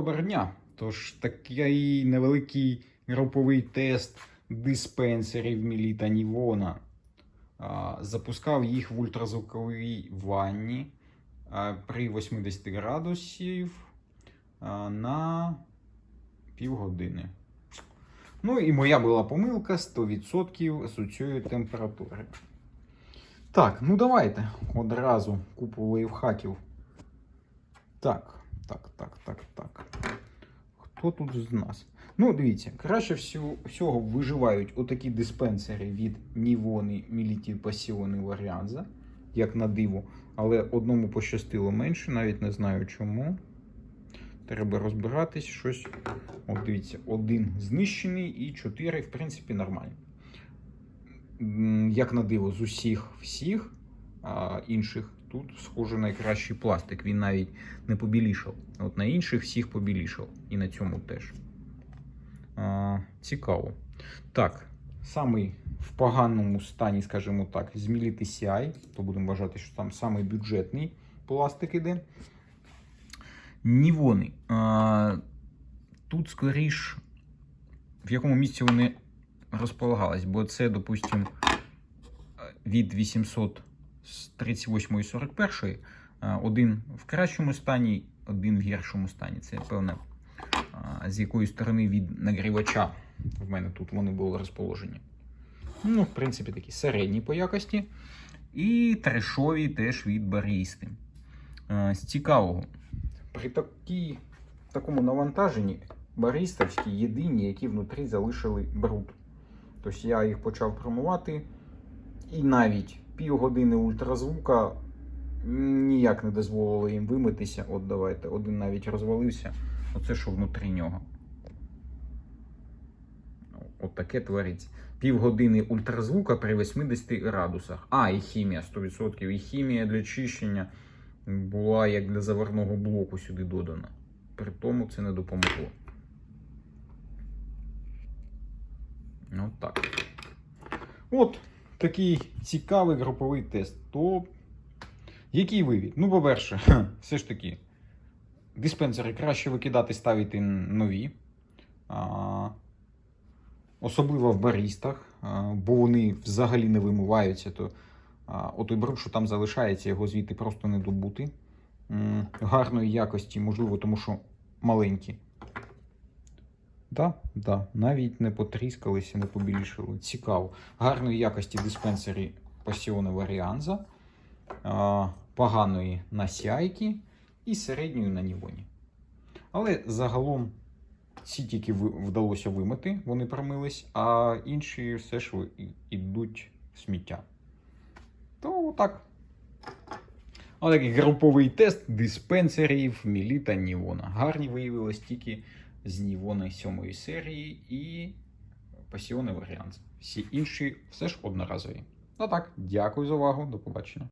Доброго дня! Тож такий невеликий груповий тест диспенсерів Міліта Нівона. Запускав їх в ультразвуковій ванні при 80 градусів на півгодини. Ну і моя була помилка 100% з цієї температури. Так, ну давайте одразу купу лайфхаків. Так, так, так, так. Хто тут з нас? Ну, дивіться, краще всього, виживають отакі диспенсери від Нівони Міліті Пасіони Варіанза, як на диво. Але одному пощастило менше, навіть не знаю чому. Треба розбиратись щось. От дивіться, один знищений і чотири, в принципі, нормальні. Як на диво, з усіх всіх а, інших тут схоже найкращий пластик. Він навіть не побілішав. От на інших всіх побілішав. І на цьому теж. А, цікаво. Так, самий в поганому стані, скажімо так, з Мілі TCI, то будемо вважати, що там самий бюджетний пластик іде. Нівони. А, тут скоріш, в якому місці вони розполагались, бо це, допустимо, від 838 і 41 один в кращому стані, один в гіршому стані. Це певне, з якої сторони від нагрівача в мене тут вони були розположені. Ну, в принципі, такі середні по якості. І трешові теж від барісти. З цікавого. При такій, такому навантаженні баристовські єдині, які внутрі залишили бруд. Тобто я їх почав промивати, і навіть півгодини ультразвука ніяк не дозволило їм вимитися. От давайте, один навіть розвалився. Оце що внутрі нього. От таке твориться. Півгодини ультразвука при 80 градусах. А, і хімія 100%. І хімія для чищення була як для заварного блоку сюди додана. При тому це не допомогло. Ну так. От такий цікавий груповий тест. То який вивід? Ну, по-перше, все ж таки, диспенсери краще викидати, ставити нові. А, особливо в барістах, бо вони взагалі не вимиваються. То отой бруд, що там залишається, його звідти просто не добути. Гарної якості, можливо, тому що маленькі. Да, да, навіть не потріскалися, не побільшили. Цікаво. Гарної якості диспенсері Пасіоне Варіанза, поганої на Сіайкі і середньої на Нівоні. Але загалом ці тільки вдалося вимити, вони промились, а інші все ж йдуть в сміття. То так. Але такий груповий тест диспенсерів Мілі та Нівона. Гарні виявилось тільки з Нівони сьомої серії і Пасіони Варіант. Всі інші все ж одноразові. Ну так, дякую за увагу, до побачення.